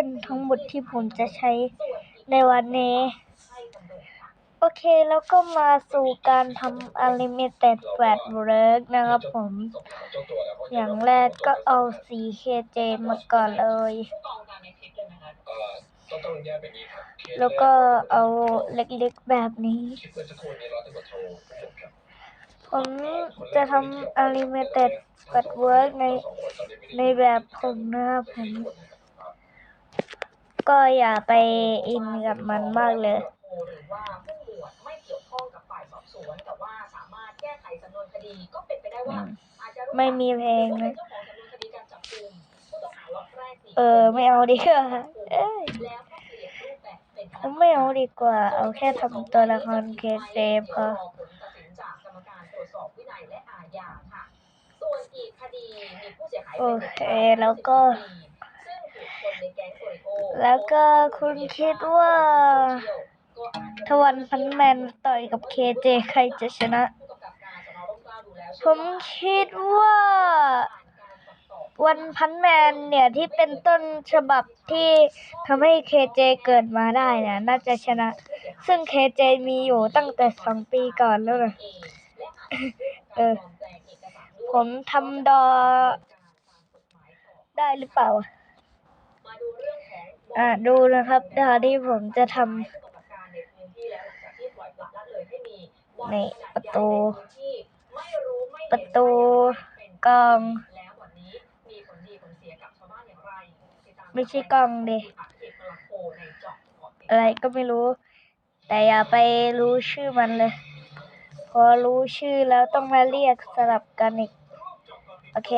เป็นทั้งหมดที่ผมจะใช้ในวันนี้ โอเคแล้วก็มาสู่การทำ Unlimited Fat Work นะครับผม อย่างแรกก็เอา 4KJ มาก่อนเลย แล้วก็เอาเล็กๆแบบนี้ผมจะทำ Unlimited Fat Work ในในแบบผมนะครับผม ก็อย่าไปอินกับมันมากเลยหรือว่าผู้หมวดไม่เกี่ยวข้องกับฝ่ายสอบสวนแต่ว่าสามารถแก้ไขสำนวนคดีก็เป็นไปได้ว่าอาจจะรู้ไม่มีเพลงว่าเลเป็นยเจ้าของสำนวนคดีการจับกุมผู้ต้องหาล็อตแรกสี่เออไม่เอาดีกว่าเอ้ยแล้วก็เปลี่ยนรูปแบบเป็นผมไม่เอาดีกว่า เอาแค่ทำตัวละครเคเซพอรอผลตัดสินจากกรรมการตรวจสอบวินัยและอาญาค่ะส่วนอีกคดีมีผู้เสียหายโอเป็นเคแล้วก็ซึ่งถูกคนใน แก๊งโอแล้วก็คุณคิดว่าทวันพันแมนต่อยกับเคเจใครจะชนะ ผมคิดว่าวันพันแมนเนี่ยที่เป็นต้นฉบับที่ทำให้เคเจเกิดมาได้นี่ยน่าจะชนะ ซึ่งเคเจมีอยู่ตั้งแต่สองปีก่อนแล้วนะเออผมทำดอ ได้หรือเปล่า อ่าดูนะครับดอนที่ผมจะทำในประตู ประตูกอง ไม่ใช่กองเดอะไรก็ไม่รู้ แต่อย่าไปรู้ชื่อมันเลย พอรู้ชื่อแล้วต้องมาเรียกสลับกันอีก โอเค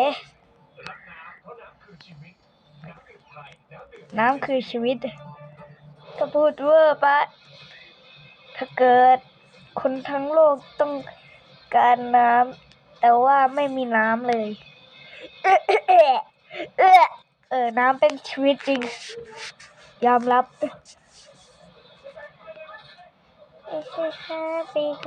น้ำคือชีวิต ก็พูดเวอร์ปะถ้าเกิดคนทั้งโลกต้องการน้ำแต่ว่าไม่มีน้ำเลย เออเออเออน้ำเป็นชีวิตจริง ยอมรับไม่ใช่แค่ปีก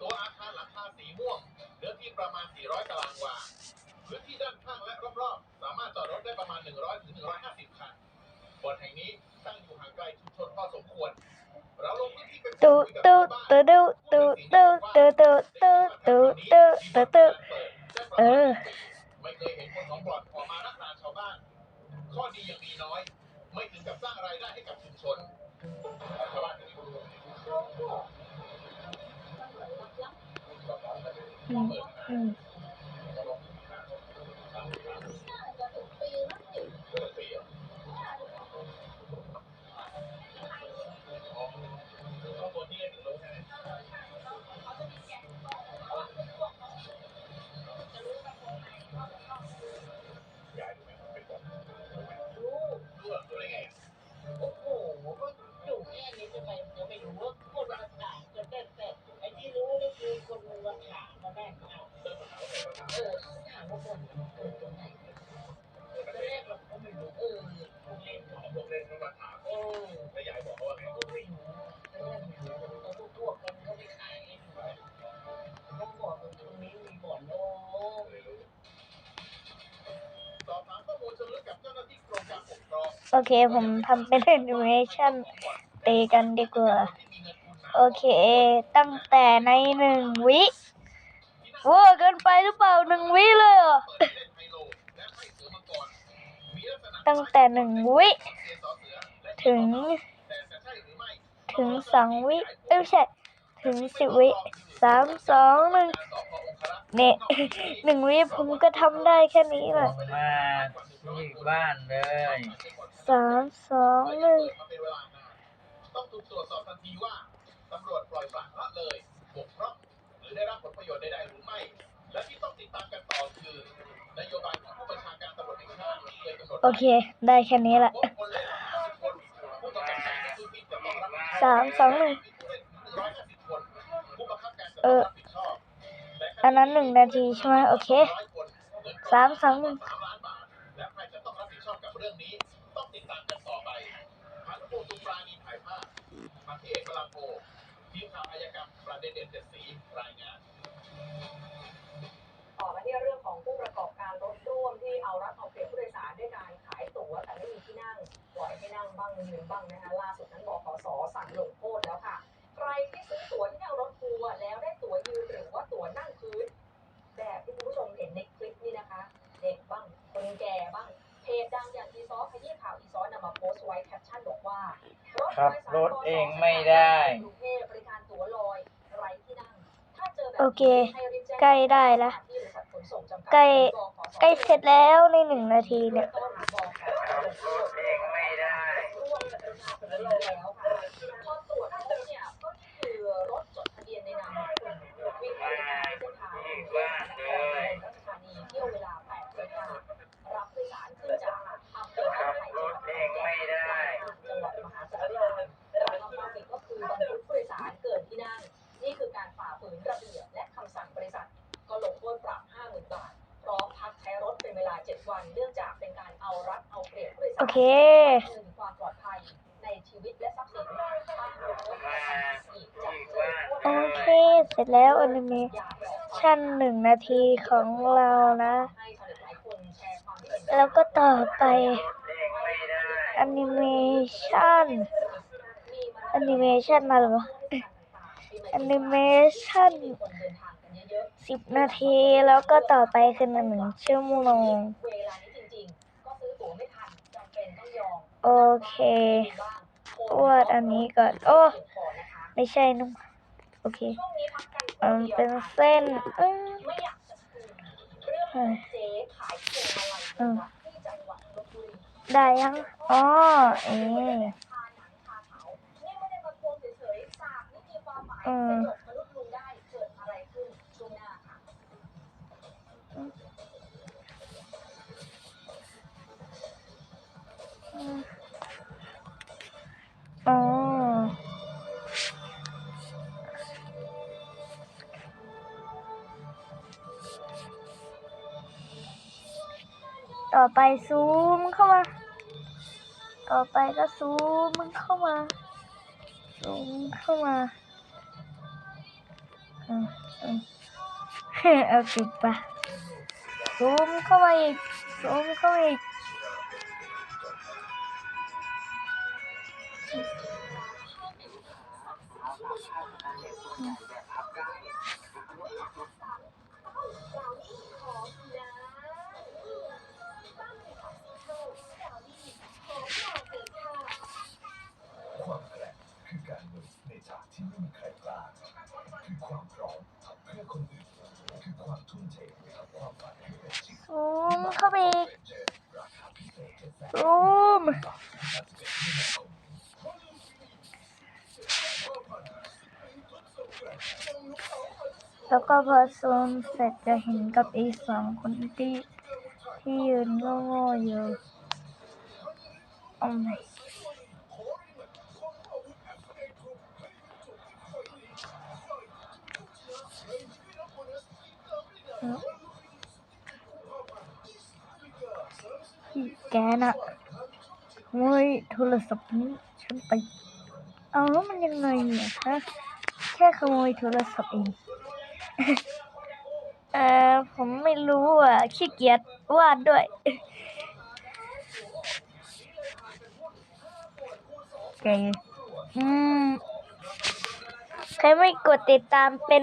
ตัวอาคารหลังคาสีม่วงเนื้อที่ประมาณ 400 ตารางวา พื้นที่ด้านข้างและรอบๆ สามารถจอดรถได้ประมาณ 100ถึง150 คันบ่อนแห่งนี้ตั้งอยู่ห่างไกลชุมชนพอสมควร เราลงพื้นที่ไปพูดคุยกับชาวบ้านผู้มีสีเห็นเออ ไม่เคยเห็นคนของบ่อนออกมารักษาชาวบ้าน ข้อดียังมีน้อย ไม่ถึงกับสร้างรายได้ให้กับชุมชน โอเคผมทำเป็นแอนิเมชันตีกันดีกว่า โอเค ตั้งแต่ในหนึ่งวิวอร์เกินไปหรือเปล่าหนึ่งวิเลยเหรอเปิดเล่นไฮโลและตั้งแต่หนึ่งวิ ถึง ถึงสองวิ เอ้ยไม่ใช่ ถึงสิบวิสามสองหนึ่ง เนี่ยหนึ่งวิผมก็ทำได้แค่นี้แหละมาที่บ้านเลยสามสองหนึ่งต้องถูกตรวจสอบทันทีว่าตำรวจปล่อยปละละเลยบกร่หรือได้รับผลประโยชน์ใดๆหรือไม่ และที่ต้องติดตามกับาราคยกโอเค ได้แค่นี้แหละสามสองหนึ่งเออ กลังโพทีมข่าวอายกรรมประเด็นเด่งนต่อมาที่เรื่องของผู้ประกอบการรถร่วมที่เอารัดเอาเปรียบผู้โดยสารด้วยการขายตั๋วแต่ไม่มีที่นั่งปล่อยให้นั่งบ้างยืนบ้างนะคะล่าสุดนั้นบขสสั่งลงโทษแล้วค่ะ ใครที่ซื้อตั๋วที่นั่งรถทัวร์แล้วได้ตั๋วยืนหรือว่าตั๋วนั่งพื้น แบบที่คุณผู้ชมเห็นในคลิปนี้นะคะ เด็กบ้างคนแก่บ้างเพจดังอย่างอีซอขยี้ข่าวอีซอนำมาโพสต์ไว้แคปชั่นบอกว่าขับรถเองไม่ได้กรุงเทพบริการตั๋วลอยไร้ที่นั่งถ้าเจอแบบโอเคให้รีบแจ้งใกล้ได้ละที่บริษัทขนส่งจำกัดใกล้บขสใกล้เสร็จแล้วในหนึ่งนาทีเนี่ย โอเจอโอเค เสร็จแล้วแอนิเมชั่นหนึ่งนาทีของเรานะ แล้วก็ต่อไปองไม่ได้แอนิเมชั่นแอนิเมชั่นมาหรอแอนิเมชั่นสิบนาทีแล้วก็ต่อไปคือหนึ่งชั่วโมง โอเควาดอันนี้ก่อน โอ้ ไม่ใช่นุ่มโอเคอันมันเป็นเส้นเออไม่อยากจะคุ ต่อไปซูมเข้ามา ต่อไปก็ซูมมันเข้ามา ซูมเข้ามาอืมอืมเอาจุดปะซูมเข้ามาอีกซูมเข้ามาอีกความ เข้าไปอีกเจอราคาพิเศษเจ็ดแสนซูมบาทถึง31มีนาคมแล้วก็พอซูมเสร็จจะเห็นกับอีกสองคนที่ที่ยืนโง่ๆอยู่โอ้ไม่ แกน่ะขโมยโทรศัพท์นี้ฉันไป เอาแล้วมันยังไงเนี่ยฮะแค่ขโมยโทรศัพท์เองเออผมไม่รู้อะขี้เกียจวาดด้วยโอเคอืมใครไม่กดติดตามเป็น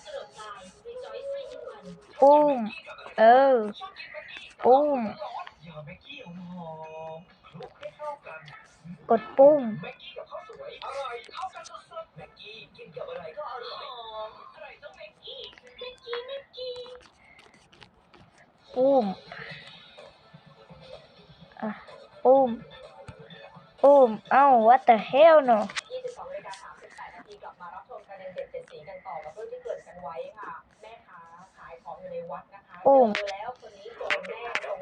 องแม็กกี้ม็กกี้ม ปุ้ม อะ ปุ้ม ปุ้ม เอ้า what the hell เนาะ22นาฬิกา38นาทีกลับมารับชมประเด็นเด็ดเจ็ดสีกันต่อกับเรื่องที่เกิดกันไว้ค่ะ โอ้เอแล้วคนนี้โจรแน่ตรง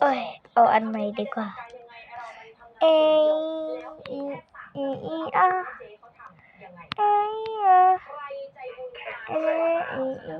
เอ้ย เอาอันใหม่ดีกว่าเรามันทำงานเอแล้วอีอีอีเจ๊อะเขาทำยังไงเอ้ยอะใครใจบุญตายเอ้ยอีอี